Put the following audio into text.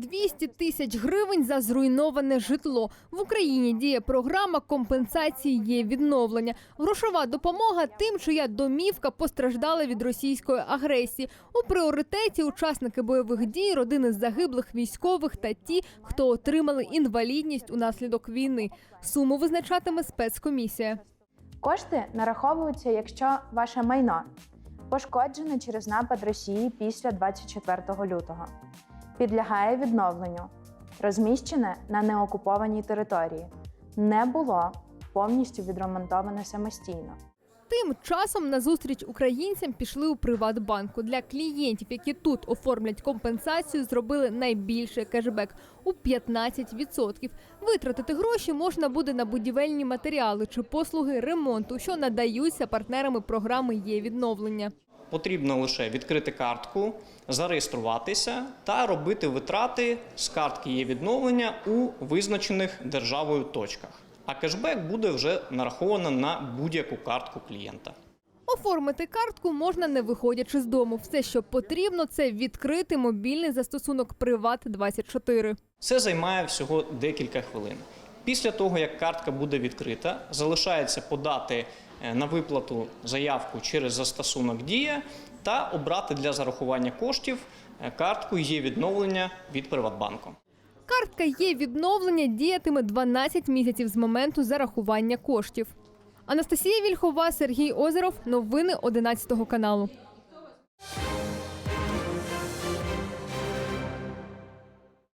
200 тисяч гривень за зруйноване житло. В Україні діє програма компенсації є відновлення. Грошова допомога тим, чия домівка постраждала від російської агресії. У пріоритеті учасники бойових дій, родини загиблих військових та ті, хто отримали інвалідність унаслідок війни. Суму визначатиме спецкомісія. Кошти нараховуються, якщо ваше майно пошкоджене через напад Росії після 24 лютого, підлягає відновленню, розміщене на неокупованій території, не було повністю відремонтоване самостійно. Тим часом на зустріч українцям пішли у Приватбанку. Для клієнтів, які тут оформлять компенсацію, зробили найбільший кешбек у 15%. Витратити гроші можна буде на будівельні матеріали чи послуги ремонту, що надаються партнерами програми є відновлення. Потрібно лише відкрити картку, зареєструватися та робити витрати з картки є відновлення у визначених державою точках. А кешбек буде вже нараховано на будь-яку картку клієнта. Оформити картку можна не виходячи з дому. Все, що потрібно, це відкрити мобільний застосунок Приват 24 Це займає всього декілька хвилин. Після того, як картка буде відкрита, залишається подати на виплату заявку через застосунок Дія та обрати для зарахування коштів е, картку є відновлення від Приватбанку. Картка є відновлення діятиме 12 місяців з моменту зарахування коштів. Анастасія Вільхова, Сергій Озеров. Новини 11 каналу.